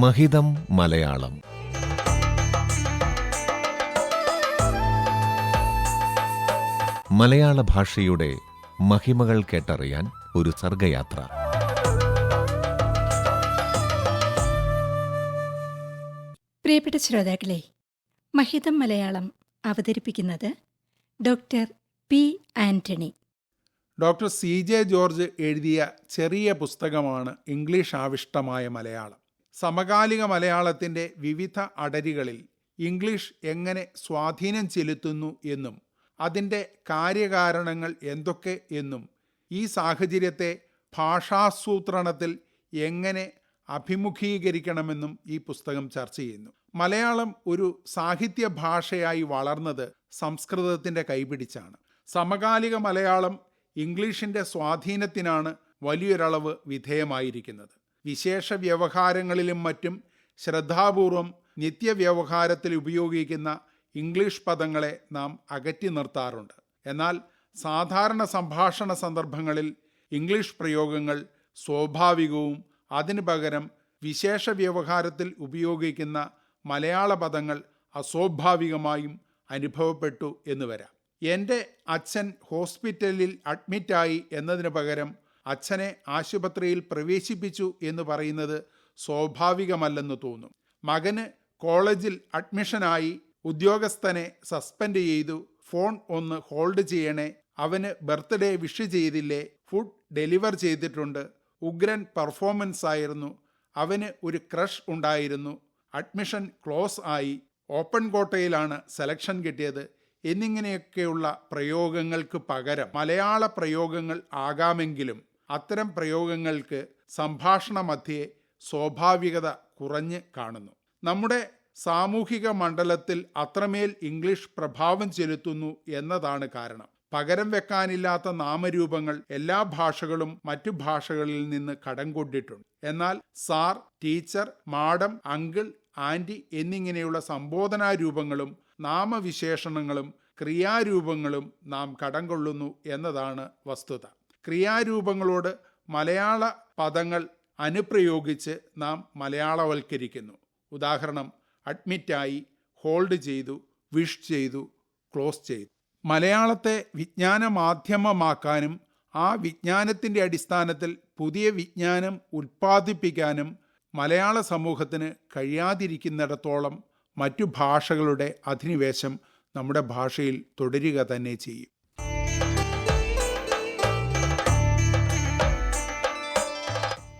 മഹിതം മലയാളം. മലയാള ഭാഷയുടെ മഹിമകൾ കേട്ടറിയാൻ ഒരു സർഗയാത്ര. പ്രിയപ്പെട്ട ശ്രോതാക്കളെ മഹിതം മലയാളം അവതരിപ്പിക്കുന്നത് doctor P Antony. Doctor C J George എഴുതിയ ചെറിയ പുസ്തകമാണ് ഇംഗ്ലീഷ് ആവിഷ്ടമായ മലയാളം. സമകാലിക മലയാളത്തിന്റെ വിവിധ അടരികളിൽ ഇംഗ്ലീഷ് എങ്ങനെ സ്വാധീനം ചെലുത്തുന്നു എന്നും അതിന്റെ കാര്യകാരണങ്ങൾ എന്തൊക്കെ എന്നും ഈ സാഹചര്യത്തെ ഭാഷാസൂത്രണത്തിൽ എങ്ങനെ അഭിമുഖീകരിക്കണമെന്നും ഈ പുസ്തകം ചർച്ച ചെയ്യുന്നു. മലയാളം ഒരു സാഹിത്യ ഭാഷയായി വളർന്നത് സംസ്കൃതത്തിന്റെ കൈപിടിച്ചാണ്. സമകാലിക മലയാളം ഇംഗ്ലീഷിന്റെ സ്വാധീനത്തിനാണ് വലിയൊരളവ് വിധേയമായിരിക്കുന്നത്. വിശേഷ വ്യവഹാരങ്ങളിലും മറ്റും ശ്രദ്ധാപൂർവം നിത്യവ്യവഹാരത്തിൽ ഉപയോഗിക്കുന്ന ഇംഗ്ലീഷ് പദങ്ങളെ നാം അകറ്റി നിർത്താറുണ്ട്. എന്നാൽ സാധാരണ സംഭാഷണ സന്ദർഭങ്ങളിൽ ഇംഗ്ലീഷ് പ്രയോഗങ്ങൾ സ്വാഭാവികവും അതിനു പകരം വിശേഷ വ്യവഹാരത്തിൽ ഉപയോഗിക്കുന്ന മലയാള പദങ്ങൾ അസ്വാഭാവികമായും അനുഭവപ്പെട്ടു എന്ന് വരാം. എന്റെ അച്ഛൻ ഹോസ്പിറ്റലിൽ അഡ്മിറ്റായി എന്നതിന് പകരം അച്ഛനെ ആശുപത്രിയിൽ പ്രവേശിപ്പിച്ചു എന്ന് പറയുന്നത് സ്വാഭാവികമല്ലെന്ന് തോന്നും. മകന് കോളേജിൽ അഡ്മിഷനായി ഉദ്യോഗസ്ഥനെ സസ്പെൻഡ് ചെയ്തു. ഫോൺ ഒന്ന് ഹോൾഡ് ചെയ്യണേ. അവന് ബർത്ത്ഡേ വിഷ് ചെയ്തില്ലേ. ഫുഡ് ഡെലിവർ ചെയ്തിട്ടുണ്ട്. ഉഗ്രൻ പെർഫോമൻസ് ആയിരുന്നു. അവന് ഒരു ക്രഷ് ഉണ്ടായിരുന്നു. അഡ്മിഷൻ ക്ലോസ് ആയി. ഓപ്പൺ കോട്ടയിലാണ് സെലക്ഷൻ കിട്ടിയത്. എന്നിങ്ങനെയൊക്കെയുള്ള പ്രയോഗങ്ങൾക്ക് പകരം മലയാള പ്രയോഗങ്ങൾ ആകാമെങ്കിലും അത്തരം പ്രയോഗങ്ങൾക്ക് സംഭാഷണ മധ്യേ സ്വാഭാവികത കുറഞ്ഞ് കാണുന്നു. നമ്മുടെ സാമൂഹിക മണ്ഡലത്തിൽ അത്രമേൽ ഇംഗ്ലീഷ് പ്രഭാവം ചെലുത്തുന്നു എന്നതാണ് കാരണം. പകരം വെക്കാനില്ലാത്ത നാമരൂപങ്ങൾ എല്ലാ ഭാഷകളും മറ്റു ഭാഷകളിൽ നിന്ന് കടം കൊണ്ടിട്ടുണ്ട് എന്നാൽ sir teacher madam uncle aunty എന്നിങ്ങനെയുള്ള സംബോധനാ രൂപങ്ങളും നാമവിശേഷണങ്ങളും ക്രിയാരൂപങ്ങളും നാം കടം കൊള്ളുന്നു എന്നതാണ് വസ്തുത. ക്രിയാരൂപങ്ങളോട് മലയാള പദങ്ങൾ അനുപ്രയോഗിച്ച് നാം മലയാളവൽക്കരിക്കുന്നു. ഉദാഹരണം അഡ്മിറ്റായി ഹോൾഡ് ചെയ്തു വിഷ് ചെയ്തു ക്ലോസ് ചെയ്തു. മലയാളത്തെ വിജ്ഞാന മാധ്യമമാക്കാനും ആ വിജ്ഞാനത്തിന്റെ അടിസ്ഥാനത്തിൽ പുതിയ വിജ്ഞാനം ഉൽപ്പാദിപ്പിക്കാനും മലയാള സമൂഹത്തിന് കഴിയാതിരിക്കുന്നിടത്തോളം മറ്റു ഭാഷകളുടെ അധിനിവേശം നമ്മുടെ ഭാഷയിൽ തുടരുക തന്നെ ചെയ്യും.